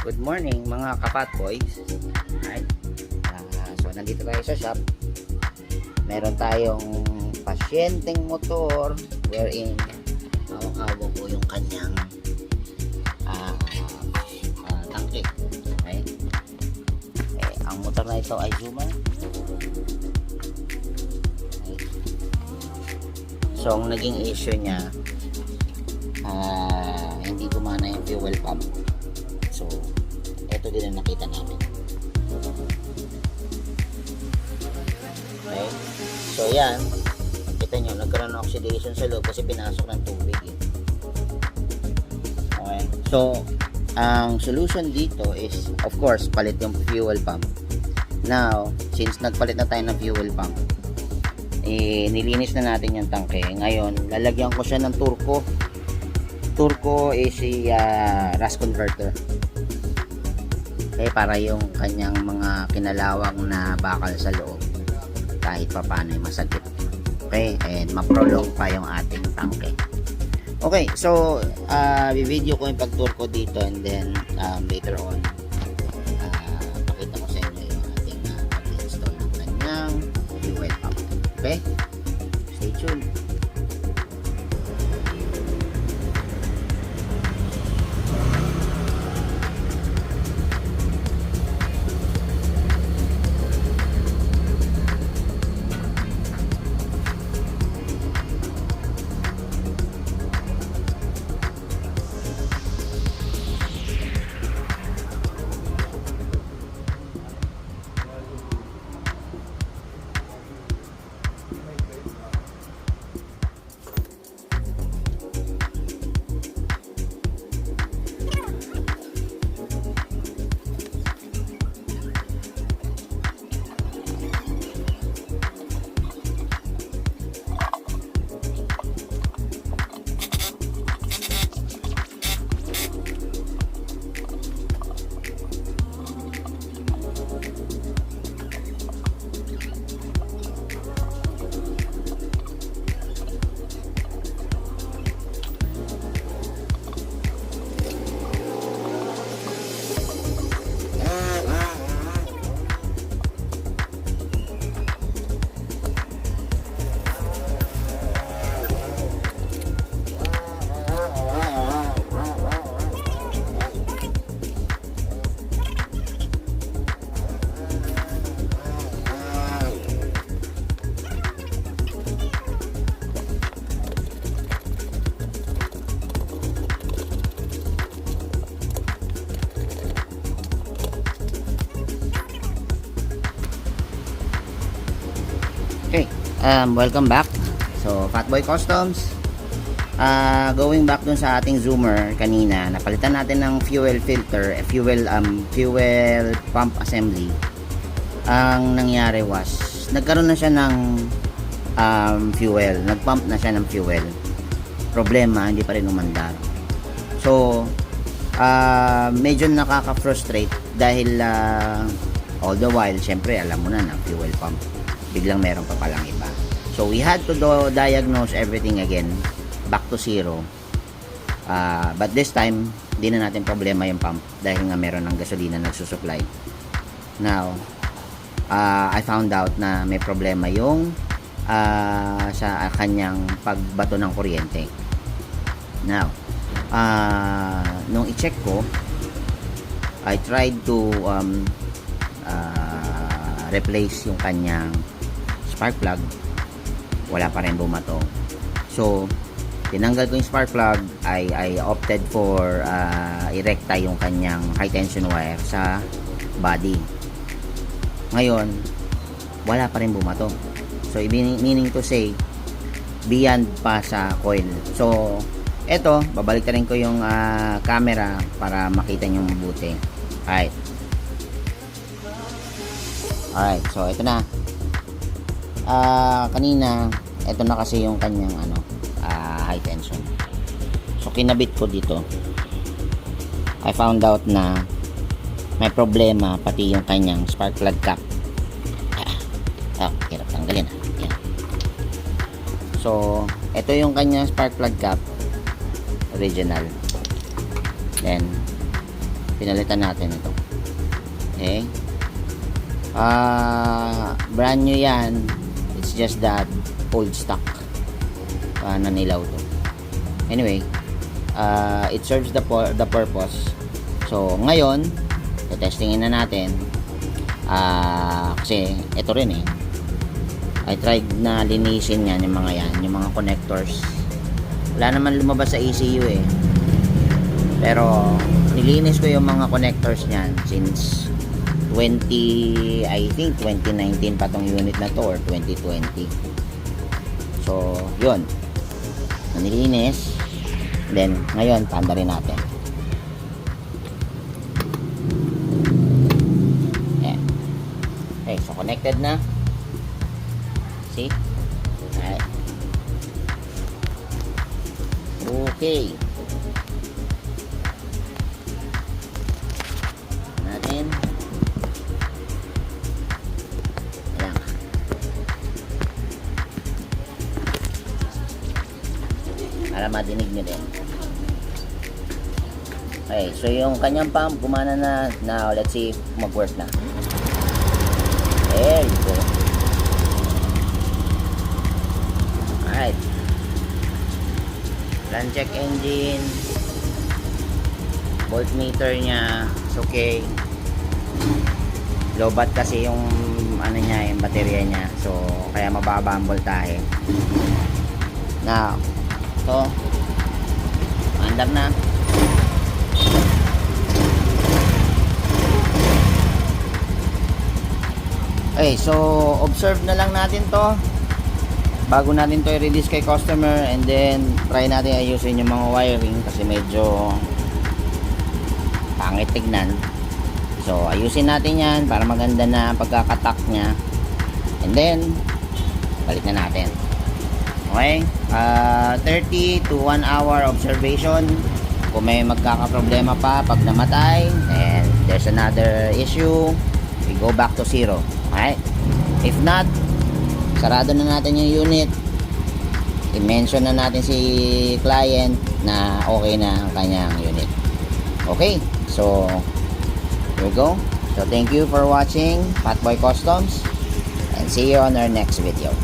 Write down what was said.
good morning mga kapat boys. Alright. Ah, so nandito tayo sa shop. Meron tayong pasyenteng motor wherein awang-awang po yung kanyang ah, ah, tangke. Okay? Eh, ang motor na ito ay Zuma. Okay. So, ang naging issue niya, ah, hindi gumana yung fuel pump. Ito din ang nakita namin. Okay? So, yan. Kita nyo, nagkaroon ng oxidation sa loob kasi pinasok ng tubig. Eh. Okay? So, ang solution dito is, of course, palit yung fuel pump. Now, since nagpalit na tayo ng fuel pump, eh, nilinis na natin yung tangke. Ngayon, lalagyan ko siya ng turko. Turko is si ah, rust converter. Okay, para yung kanyang mga kinalawang na bakal sa loob kahit pa paano ay masagip. Okay, and maprolong pa yung ating tangke. Okay, so uh, video ko yung pag-turko dito and then um, later on ah, pakita ko sa inyo yung ating uh, pag-install ng kanyang fuel pump. Okay? Stay tuned. Um, welcome back. So, Fatboy Customs. Uh, going back dun sa ating zoomer kanina, napalitan natin ng fuel filter, eh, fuel um, fuel pump assembly. Ang nangyari was, nagkaroon na siya ng um, fuel, nagpump na siya ng fuel. Problema, hindi pa rin umandar. So, uh, medyo nakaka-frustrate dahil uh, all the while, syempre, alam mo na na fuel pump biglang meron pa palang iba. So we had to do, diagnose everything again back to zero. Uh, but this time, di na natin problema yung pump dahil nga meron ng gasolina nagsusupply. Now, uh, I found out na may problema yung uh, sa kanyang pagbato ng kuryente. Now, uh, nung i-check ko, I tried to um, uh, replace yung kanyang spark plug wala pa rin bumato. So tinanggal ko yung spark plug I, I opted for uh, irekta yung kanyang high tension wire sa body. Ngayon wala pa rin bumato. So meaning to say beyond pa sa coil. So eto babalik rin ko yung uh, camera para makita nyo mabuti. Alright. Alright so ito na ah kanina ito na kasi yung kanyang ano ah, high tension so kinabit ko dito I found out na may problema pati yung kanyang spark plug cap ah, oh, hirap tanggalin ah. Yan. so ito yung kanyang spark plug cap original then pinalitan natin ito. Okay? Ah, brand new yan. It's just that old stock. Ah, nanilaw to. Anyway, uh, it serves the the purpose. So, ngayon, testingin na natin. Ah, kasi ito rin eh. I tried na linisin yan yung mga yan, yung mga connectors. Wala naman lumabas sa ECU eh. Pero nilinis ko yung mga connectors niyan since 20 I think 2019 pa tong unit na to or 2020. So, yun. Nilinis. Then, ngayon, panda rin natin. Ayan. Okay, so connected na. See? Alright. Okay. Madinig nyo din. Okay, so yung kanyang pump gumana na. Now, let's see mag-work na. There you go. Alright. Run check engine. Voltmeter niya. It's okay. Low bat kasi yung ano niya, yung baterya niya. So, kaya mababa ang voltahe. Now, ito. Andar na. Okay, so observe na lang natin to. Bago natin to i-release kay customer and then try natin ayusin yung mga wiring kasi medyo pangit tignan. So ayusin natin yan para maganda na pagkakatak nya and then balik na natin. Okay Ah, 30 to 1 hour observation. Kung may magkakaproblema pa pag namatay and there's another issue we go back to zero. Okay if not sarado na natin yung unit. I-mention na natin si client na okay na ang kanyang unit. Okay? So here we go. So thank you for watching Fatboy Customs and see you on our next video